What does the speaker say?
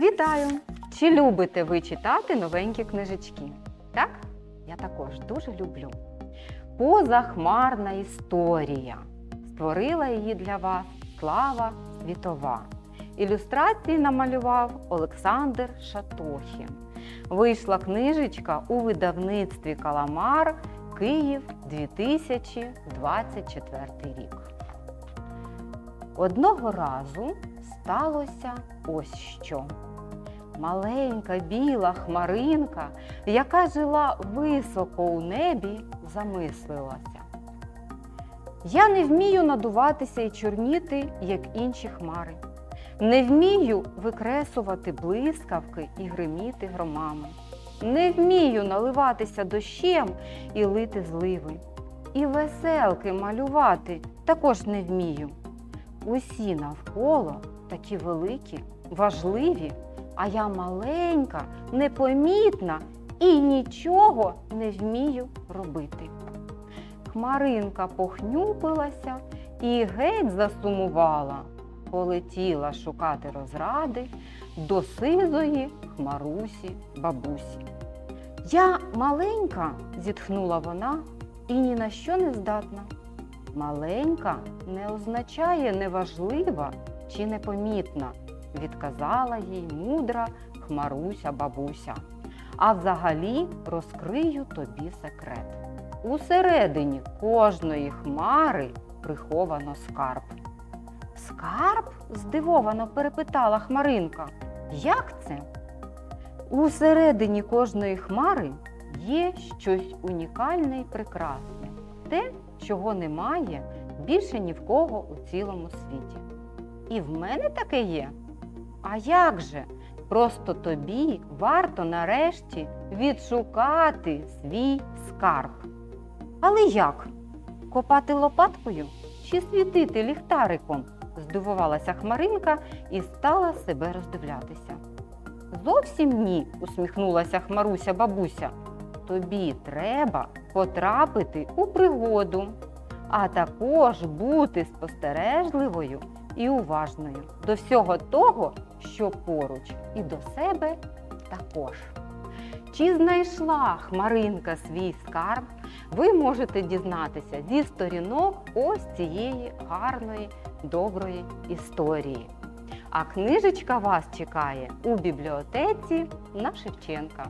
Вітаю! Чи любите ви читати новенькі книжечки? Так? Я також дуже люблю. Позахмарна історія. Створила її для вас Слава Світова. Ілюстрації намалював Олександр Шатохін. Вийшла книжечка у видавництві Каламар Київ 2024 рік. Одного разу сталося ось що. Маленька біла хмаринка, яка жила високо у небі, замислилася. Я не вмію надуватися і чорніти, як інші хмари. Не вмію викресувати блискавки і гриміти громами. Не вмію наливатися дощем і лити зливи. І веселки малювати також не вмію. Усі навколо такі великі, важливі, а я маленька, непомітна і нічого не вмію робити. Хмаринка похнюпилася і геть засумувала, полетіла шукати розради до сизої хмарусі бабусі. Я маленька, зітхнула вона, і ні на що не здатна. Маленька не означає неважлива чи непомітна, відказала їй мудра хмаруся бабуся. А взагалі розкрию тобі секрет. Усередині кожної хмари приховано скарб. Скарб? здивовано перепитала Хмаринка. Як це? Усередині кожної хмари є щось унікальне і прекрасне, те, чого немає більше ні в кого у цілому світі. І в мене таке є. А як же? Просто тобі варто нарешті відшукати свій скарб. Але як? Копати лопаткою чи світити ліхтариком? здивувалася Хмаринка і стала себе роздивлятися. Зовсім ні, усміхнулася Хмаруся бабуся. Тобі треба потрапити у пригоду, а також бути спостережливою і уважною до всього того, що поруч, і до себе також. Чи знайшла Хмаринка свій скарб? Ви можете дізнатися зі сторінок ось цієї гарної, доброї історії. А книжечка вас чекає у бібліотеці на Шевченка.